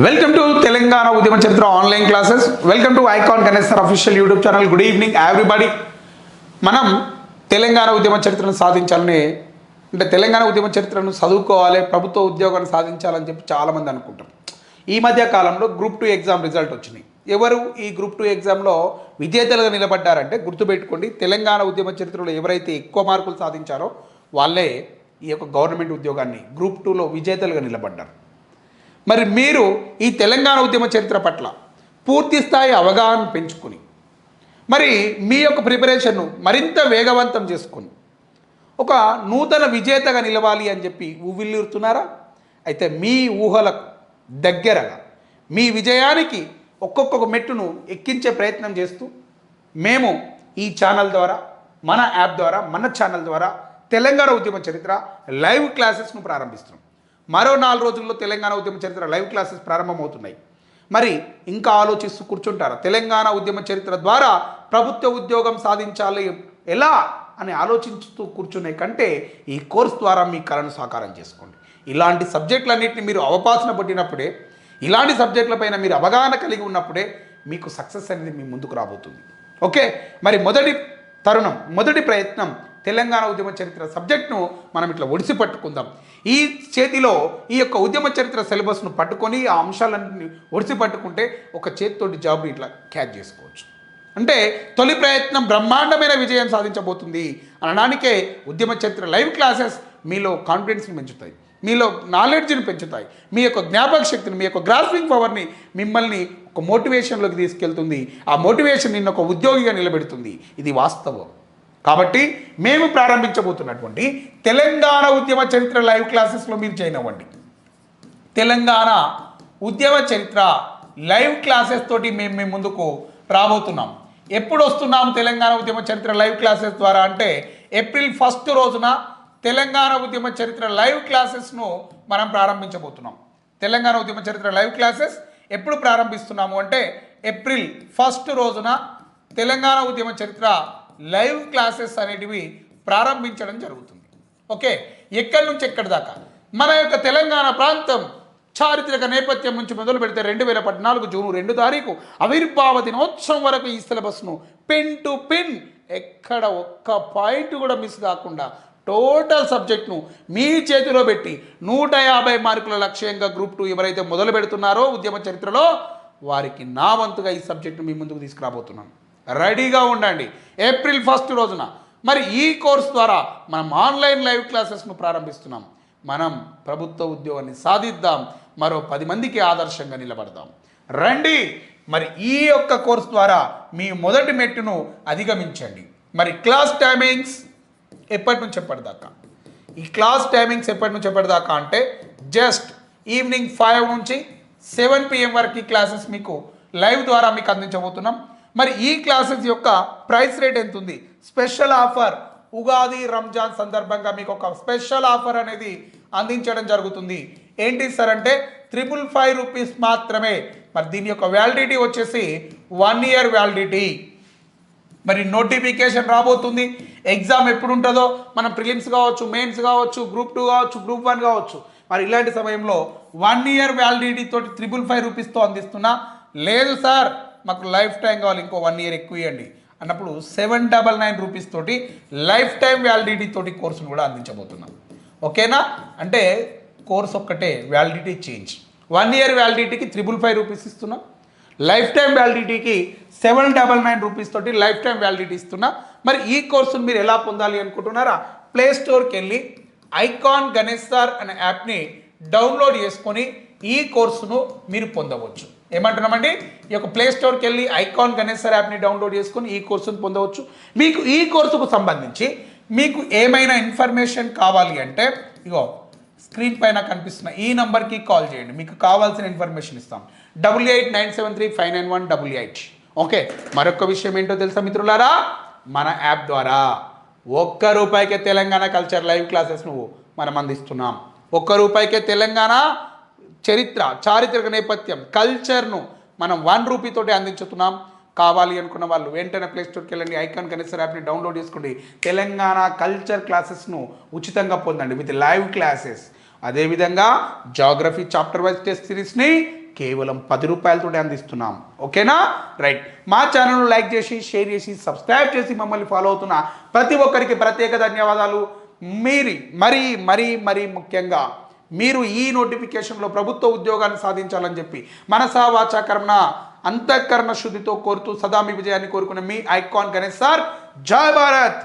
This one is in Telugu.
వెల్కమ్ టు తెలంగాణ ఉద్యమ చరిత్ర online classes welcome to Icon Ganeshwar official YouTube channel good evening everybody మనం తెలంగాణ ఉద్యమ చరిత్రను సాధించాలని అంటే తెలంగాణ ఉద్యమ చరిత్రను చదువుకోవాలి ప్రభుత్వ ఉద్యోగాన్ని సాధించాలని చెప్పి చాలామంది అనుకుంటారు. ఈ మధ్య కాలంలో గ్రూప్ టూ ఎగ్జామ్ రిజల్ట్ వచ్చినాయి. ఎవరు ఈ గ్రూప్ టూ ఎగ్జామ్లో విజేతలుగా నిలబడ్డారంటే గుర్తుపెట్టుకోండి తెలంగాణ ఉద్యమ చరిత్రలో ఎవరైతే ఎక్కువ మార్కులు సాధించారో వాళ్ళే ఈ యొక్క గవర్నమెంట్ ఉద్యోగాన్ని గ్రూప్ టూలో విజేతలుగా నిలబడ్డారు. మరి మీరు ఈ తెలంగాణ ఉద్యమ చరిత్ర పట్ల పూర్తి స్థాయి అవగాహన పెంచుకుని మరి మీ యొక్క ప్రిపరేషన్ను మరింత వేగవంతం చేసుకుని ఒక నూతన విజేతగా నిలవాలి అని చెప్పి ఊవిల్లుతున్నారా అయితే మీ ఊహలకు దగ్గరగా మీ విజయానికి ఒక్కొక్క మెట్టును ఎక్కించే ప్రయత్నం చేస్తూ మేము ఈ ఛానల్ ద్వారా మన యాప్ ద్వారా మన ఛానల్ ద్వారా తెలంగాణ ఉద్యమ చరిత్ర లైవ్ క్లాసెస్ను ప్రారంభిస్తున్నాం. మరో నాలుగు రోజుల్లో తెలంగాణ ఉద్యమ చరిత్ర లైవ్ క్లాసెస్ ప్రారంభమవుతున్నాయి. మరి ఇంకా ఆలోచిస్తూ కూర్చుంటారా? తెలంగాణ ఉద్యమ చరిత్ర ద్వారా ప్రభుత్వ ఉద్యోగం సాధించాలి ఎలా అని ఆలోచిస్తూ కూర్చునే కంటే ఈ కోర్స్ ద్వారా మీ కళను సాకారం చేసుకోండి. ఇలాంటి సబ్జెక్టులన్నింటినీ మీరు అవపాసన పట్టినప్పుడే ఇలాంటి సబ్జెక్టులపైన మీరు అవగాహన కలిగి ఉన్నప్పుడే మీకు సక్సెస్ అనేది మీ ముందుకు రాబోతుంది. ఓకే? మరి మొదటి తరుణం మొదటి ప్రయత్నం తెలంగాణ ఉద్యమ చరిత్ర సబ్జెక్ట్ను మనం ఇట్లా ఒడిసి పట్టుకుందాం. ఈ చేతిలో ఈ యొక్క ఉద్యమ చరిత్ర సిలబస్ను పట్టుకొని ఆ అంశాలన్నీ ఒడిసి పట్టుకుంటే ఒక చేతితోటి జాబ్ ఇట్లా క్యాచ్ చేసుకోవచ్చు. అంటే తొలి ప్రయత్నం బ్రహ్మాండమైన విజయం సాధించబోతుంది. అనడానికే ఉద్యమ చరిత్ర లైవ్ క్లాసెస్ మీలో కాన్ఫిడెన్స్ని పెంచుతాయి. మీలో నాలెడ్జ్ని పెంచుతాయి. మీ యొక్క జ్ఞాపక శక్తిని మీ యొక్క గ్రాస్పింగ్ పవర్ని మిమ్మల్ని ఒక మోటివేషన్లోకి తీసుకెళ్తుంది. ఆ మోటివేషన్ నిన్న ఒక ఉద్యోగిగా నిలబెడుతుంది. ఇది వాస్తవం. కాబట్టి మేము ప్రారంభించబోతున్నటువంటి తెలంగాణ ఉద్యమ చరిత్ర లైవ్ క్లాసెస్లో మీరు జాయిన్ అవ్వండి. తెలంగాణ ఉద్యమ చరిత్ర లైవ్ క్లాసెస్ తోటి మేము మేము ముందుకు రాబోతున్నాం. ఎప్పుడు వస్తున్నాం తెలంగాణ ఉద్యమ చరిత్ర లైవ్ క్లాసెస్ ద్వారా అంటే ఏప్రిల్ ఫస్ట్ రోజున తెలంగాణ ఉద్యమ చరిత్ర లైవ్ క్లాసెస్ను మనం ప్రారంభించబోతున్నాం. తెలంగాణ ఉద్యమ చరిత్ర లైవ్ క్లాసెస్ ఎప్పుడు ప్రారంభిస్తున్నాము అంటే ఏప్రిల్ ఫస్ట్ రోజున తెలంగాణ ఉద్యమ చరిత్ర లైవ్ క్లాసెస్ అనేటివి ప్రారంభించడం జరుగుతుంది. ఓకే? ఎక్కడి నుంచి ఎక్కడి దాకా? మన యొక్క తెలంగాణ ప్రాంతం చారిత్రక నేపథ్యం నుంచి మొదలు పెడితే రెండు వేల పద్నాలుగు జూన్ రెండు తారీఖు ఆవిర్భావ దినోత్సవం వరకు ఈ సిలబస్ను పిన్ టు పిన్ ఎక్కడ ఒక్క పాయింట్ కూడా మిస్ కాకుండా టోటల్ సబ్జెక్ట్ను మీ చేతిలో పెట్టి నూట యాభై మార్కుల లక్ష్యంగా గ్రూప్ టూ ఎవరైతే మొదలు పెడుతున్నారో ఉద్యమ చరిత్రలో వారికి నా వంతుగా ఈ సబ్జెక్టును మీ ముందుకు తీసుకురాబోతున్నాను. రెడీగా ఉండండి. ఏప్రిల్ ఫస్ట్ రోజున. మరి ఈ కోర్స్ ద్వారా మనం ఆన్లైన్ లైవ్ క్లాసెస్ను ప్రారంభిస్తున్నాం. మనం ప్రభుత్వ ఉద్యోగాన్ని సాధిద్దాం. మరో పది మందికి ఆదర్శంగా నిలబడదాం. రండి. మరి ఈ యొక్క కోర్స్ ద్వారా మీ మొదటి మెట్టును అధిగమించండి. మరి క్లాస్ టైమింగ్స్ ఎప్పటి నుంచి ఎప్పటిదాకా ఈ క్లాస్ టైమింగ్స్ ఎప్పటి నుంచి ఎప్పటిదాకా అంటే జస్ట్ ఈవినింగ్ ఫైవ్ నుంచి సెవెన్ పిఎం వరకు ఈ క్లాసెస్ మీకు లైవ్ ద్వారా మీకు అందించబోతున్నాం. మరి ఈ క్లాసెస్ యొక్క ప్రైస్ రేట్ ఎంత ఉంది స్పెషల్ ఆఫర్ ఉగాది రంజాన్ సందర్భంగా మీకు ఒక స్పెషల్ ఆఫర్ అనేది అందించడం జరుగుతుంది. ఏంటి సార్ అంటే త్రిపుల్ ఫైవ్ రూపీస్ మాత్రమే. మరి దీని యొక్క వ్యాలిడిటీ వచ్చేసి వన్ ఇయర్ వ్యాలిడిటీ మరి నోటిఫికేషన్ రాబోతుంది. ఎగ్జామ్ ఎప్పుడు ఉంటుందో మనం ప్రిలిమ్స్ కావచ్చు మెయిన్స్ కావచ్చు గ్రూప్ టూ కావచ్చు గ్రూప్ వన్ కావచ్చు. మరి ఇలాంటి సమయంలో వన్ ఇయర్ వ్యాలిడిటీ తోటి త్రిబుల్ ఫైవ్ రూపీస్తో అందిస్తున్నా? లేదు సార్. మాకు లైఫ్ టైం కావాలి ఇంకో వన్ ఇయర్ ఎక్కువ ఇవ్వండి. అన్నప్పుడు సెవెన్ డబల్ నైన్ రూపీస్ తోటి లైఫ్ టైం వ్యాలిడిటీ తోటి కోర్సును కూడా అందించబోతున్నాం. ఓకేనా? అంటే కోర్స్ ఒక్కటే వ్యాలిడిటీ చేంజ్. వన్ ఇయర్ వ్యాలిడిటీకి త్రిబుల్ ఫైవ్ రూపీస్ ఇస్తున్నాం. లైఫ్ టైం వ్యాలిడిటీకి సెవెన్ డబల్ నైన్ రూపీస్ తోటి లైఫ్ టైం వ్యాలిడిటీ ఇస్తున్నా. మరి ఈ కోర్సును మీరు ఎలా పొందాలి అనుకుంటున్నారా? ప్లే స్టోర్కి వెళ్ళి ఐకాన్ గణేష్ సార్ అనే యాప్ని డౌన్లోడ్ చేసుకొని ఈ కోర్సును మీరు పొందవచ్చు. ఏమంటున్నామండి? ఈ యొక్క ప్లే స్టోర్కి వెళ్ళి ఐకాన్ గణేశ్వర్ యాప్ని డౌన్లోడ్ చేసుకుని ఈ కోర్సును పొందవచ్చు. మీకు ఈ కోర్సుకు సంబంధించి మీకు ఏమైనా ఇన్ఫర్మేషన్ కావాలి అంటే ఇగో స్క్రీన్ పైన కనిపిస్తున్న ఈ నంబర్కి కాల్ చేయండి. మీకు కావాల్సిన ఇన్ఫర్మేషన్ ఇస్తాం. Double eight nine seven three five nine one double eight. Okay మరొక విషయం ఏంటో తెలుసా మిత్రులారా? మన యాప్ ద్వారా ఒక్క రూపాయికే తెలంగాణ కల్చర్ లైవ్ క్లాసెస్ను మనం అందిస్తున్నాం ఒక్క రూపాయికే తెలంగాణ చరిత్ర చారిత్రక నేపథ్యం కల్చర్ను మనం వన్ రూపీతోటి అందించుతున్నాం. కావాలి అనుకున్న వాళ్ళు వెంటనే ప్లే స్టోర్కి వెళ్ళండి. ఐకాన్ కనెక్టర్ యాప్ని డౌన్లోడ్ చేసుకోండి. తెలంగాణ కల్చర్ క్లాసెస్ను ఉచితంగా పొందండి విత్ లైవ్ క్లాసెస్ అదేవిధంగా జాగ్రఫీ చాప్టర్ వైజ్ టెస్ట్ సిరీస్ని కేవలం పది రూపాయలతోనే అందిస్తున్నాం. ఓకేనా రైట్ మా ఛానల్ను లైక్ చేసి షేర్ చేసి సబ్స్క్రైబ్ చేసి మమ్మల్ని ఫాలో అవుతున్న ప్రతి ఒక్కరికి ప్రత్యేక ధన్యవాదాలు. మీరి మరీ మరీ మరీ ముఖ్యంగా మీరు ఈ నోటిఫికేషన్లో ప్రభుత్వ ఉద్యోగాన్ని సాధించాలని చెప్పి మనసా వాచా కర్మణ అంతఃకరణ శుద్ధితో కోరుతూ సదా మీ విజయాన్ని కోరుకున్న మీ ఐకాన్ గణేష్ సార్. జై భారత్!